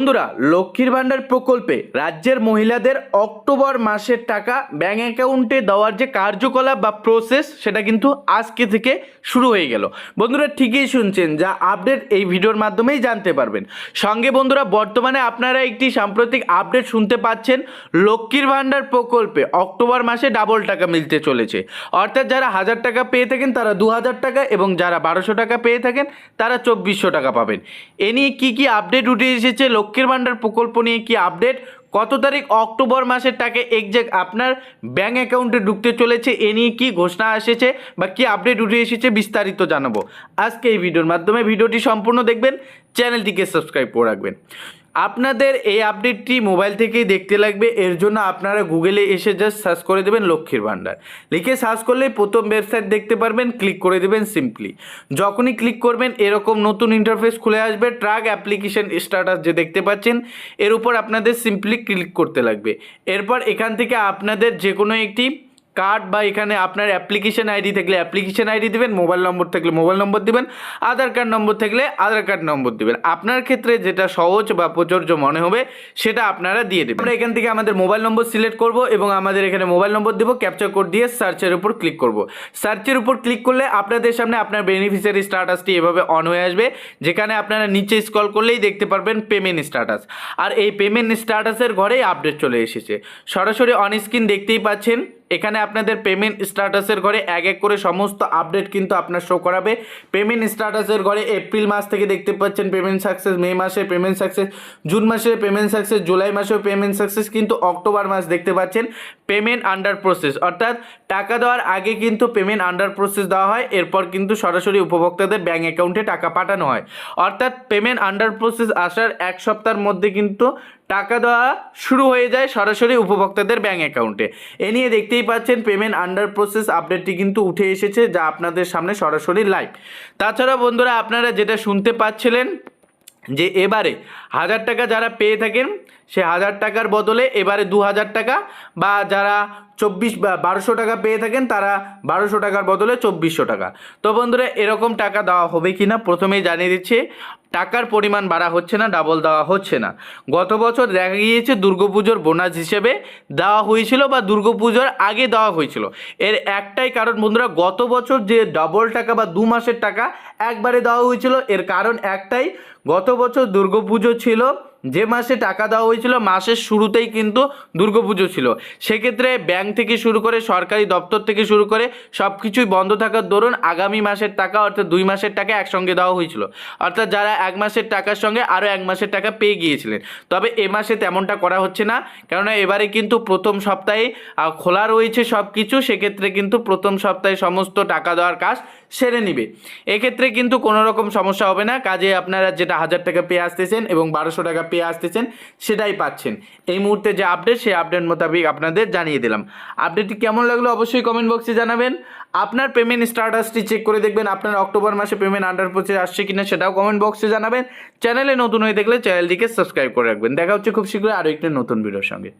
বন্ধুরা, লক্ষ্মীর ভাণ্ডার প্রকল্পে রাজ্যের মহিলাদের অক্টোবর মাসের টাকা ব্যাঙ্ক অ্যাকাউন্টে দেওয়ার যে কার্যকলাপ বা প্রসেস সেটা কিন্তু আজকে থেকে শুরু হয়ে গেল। বন্ধুরা, ঠিকই শুনছেন, যা আপডেট এই ভিডিওর মাধ্যমেই জানতে পারবেন। সঙ্গে বন্ধুরা, বর্তমানে আপনারা একটি সাম্প্রতিক আপডেট শুনতে পাচ্ছেন, লক্ষ্মীর ভাণ্ডার প্রকল্পে অক্টোবর মাসে ডাবল টাকা মিলতে চলেছে। অর্থাৎ যারা হাজার টাকা পেয়ে থাকেন, তারা দু হাজার টাকা এবং যারা বারোশো টাকা পেয়ে থাকেন, তারা চব্বিশশো টাকা পাবেন। এ নিয়ে কী কী আপডেট উঠে এসেছে লক্ষ্মীর ভাণ্ডার প্রকল্প নিয়ে কি আপডেট কত তারিখ? অক্টোবর মাসের টাকা এক্স্যাক্ট আপনার ব্যাঙ্ক অ্যাকাউন্টে ঢুকতে চলেছে, এ নিয়ে কী ঘোষণা এসেছে বা কী আপডেট উঠে এসেছে বিস্তারিত জানাব। আজকে এই ভিডিওর মাধ্যমে ভিডিওটি সম্পূর্ণ দেখবেন, চ্যানেলটিকে সাবস্ক্রাইব করে রাখবেন। আপনাদের এই আপডেটটি মোবাইল থেকেই দেখতে লাগবে। এর জন্য আপনারা গুগলে এসে জাস্ট সার্চ করে দেবেন লক্ষ্মীর ভাণ্ডার। লিখে সার্চ করলে প্রথম ওয়েবসাইট দেখতে পারবেন ক্লিক করে দেবেন সিম্পলি যখনই ক্লিক করবেন, এরকম নতুন ইন্টারফেস খুলে আসবে, ট্রাক অ্যাপ্লিকেশন স্ট্যাটাস যে দেখতে পাচ্ছেন, এর উপর আপনাদের সিম্পলি ক্লিক করতে লাগবে। এরপর এখান থেকে আপনাদের যে কোনো একটি কার্ড বা এখানে আপনার অ্যাপ্লিকেশন আইডি থাকলে অ্যাপ্লিকেশন আইডি দেবেন মোবাইল নম্বর থাকলে মোবাইল নম্বর দিবেন আধার কার্ড নম্বর থাকলে আধার কার্ড নম্বর দিবেন। আপনার ক্ষেত্রে যেটা সহজ বা প্রচর্য মনে হবে, সেটা আপনারা দিয়ে দেবেন। আমরা এখান থেকে আমাদের মোবাইল নম্বর সিলেক্ট করব এবং আমাদের এখানে মোবাইল নম্বর দেবো ক্যাপচার কোড দিয়ে সার্চের উপর ক্লিক করব। সার্চের উপর ক্লিক করলে আপনাদের সামনে আপনার বেনিফিশিয়ারি স্ট্যাটাসটি এভাবে অন হয়ে আসবে, যেখানে আপনারা নিচে স্ক্রল করলেই দেখতে পারবেন পেমেন্ট স্ট্যাটাস আর এই পেমেন্ট স্ট্যাটাসের ঘরেই আপডেট চলে এসেছে। সরাসরি অন স্ক্রিন দেখতেই পাচ্ছেন এখানে আপনাদের পেমেন্ট স্ট্যাটাসের ঘরে এক এক করে সমস্ত আপডেট কিন্তু আপনার শো করাবে। পেমেন্ট স্ট্যাটাসের ঘরে এপ্রিল মাস থেকে দেখতে পাচ্ছেন পেমেন্ট সাকসেস মে মাসে পেমেন্ট সাকসেস জুন মাসে পেমেন্ট সাকসেস জুলাই মাসেও পেমেন্ট সাকসেস কিন্তু অক্টোবর মাস দেখতে পাচ্ছেন পেমেন্ট আন্ডার প্রসেস অর্থাৎ টাকা দেওয়ার আগে কিন্তু পেমেন্ট আন্ডার প্রসেস দেওয়া হয়, এরপর কিন্তু সরাসরি উপভোক্তাদের ব্যাঙ্ক অ্যাকাউন্টে টাকা পাঠানো হয়। অর্থাৎ পেমেন্ট আন্ডার প্রসেস আসার এক সপ্তাহের মধ্যে কিন্তু টাকা দেওয়া শুরু হয়ে যায় সরাসরি উপভোক্তাদের ব্যাঙ্ক অ্যাকাউন্টে এ। নিয়ে দেখতেই পাচ্ছেন পেমেন্ট আন্ডার প্রসেস আপডেটটি কিন্তু উঠে এসেছে যা আপনাদের সামনে সরাসরি লাইভ তাছাড়া বন্ধুরা আপনারা যেটা শুনতে পাচ্ছিলেন যে এবারে হাজার টাকা যারা পেয়ে থাকেন সে হাজার টাকার বদলে এবারে দু হাজার টাকা বা যারা চব্বিশ বা বারোশো টাকা পেয়ে থাকেন তারা বারোশো টাকার বদলে চব্বিশশো টাকা। তো বন্ধুরা, এরকম টাকা দেওয়া হবে কি না প্রথমেই জানিয়ে দিচ্ছে, টাকার পরিমাণ বাড়া হচ্ছে না ডাবল দেওয়া হচ্ছে না। গত বছর দেখা গিয়েছে দুর্গাপুজোর বোনাস হিসেবে দেওয়া হয়েছিল বা দুর্গাপুজোর আগে দেওয়া হয়েছিল। এর একটাই কারণ বন্ধুরা, গত বছর যে ডবল টাকা বা দু মাসের টাকা একবারে দেওয়া হয়েছিল, এর কারণ একটাই, গত বছর দুর্গাপুজো ছিল যে মাসে টাকা দেওয়া হয়েছিল, মাসের শুরুতেই কিন্তু দুর্গাপুজো ছিল। সেক্ষেত্রে ব্যাংক থেকে শুরু করে, সরকারি দপ্তর থেকে শুরু করে সব কিছুই বন্ধ থাকার দরুন আগামী মাসের টাকা, অর্থাৎ দুই মাসের টাকা একসঙ্গে দেওয়া হয়েছিল। অর্থাৎ যারা এক মাসের টাকার সঙ্গে আরও এক মাসের টাকা পেয়ে গিয়েছিলেন। তবে এ মাসে তেমনটা করা হচ্ছে না, কেননা এবারে কিন্তু প্রথম সপ্তাহে খোলা রয়েছে সব কিছু সেক্ষেত্রে কিন্তু প্রথম সপ্তাহে সমস্ত টাকা দেওয়ার কাজ সেরে নিবে। এক্ষেত্রে কিন্তু কোনো রকম সমস্যা হবে না, কাজে আপনারা যেটা হাজার টাকা পেয়ে আসতেছেন এবং বারোশো টাকা পেয়ে আসতেছেন, সেটাই পাচ্ছেন। এই মুহূর্তে যে আপডেট সেই আপডেট মোতাবেক আপনাদের জানিয়ে দিলাম। আপডেটটি কেমন লাগল অবশ্যই কমেন্ট বক্সে জানাবেন। আপনার পেমেন্ট স্ট্যাটাসটি চেক করে দেখবেন, আপনার অক্টোবর মাসে পেমেন্ট আন্ডার প্রসেস আসছে কিনা সেটাও কমেন্ট বক্সে জানাবেন। চ্যানেলে নতুন হয়ে দেখলে চ্যানেলটিকে সাবস্ক্রাইব করে রাখবেন। দেখা হচ্ছে খুব শীঘ্রই আরও একটি নতুন ভিডিওর সঙ্গে।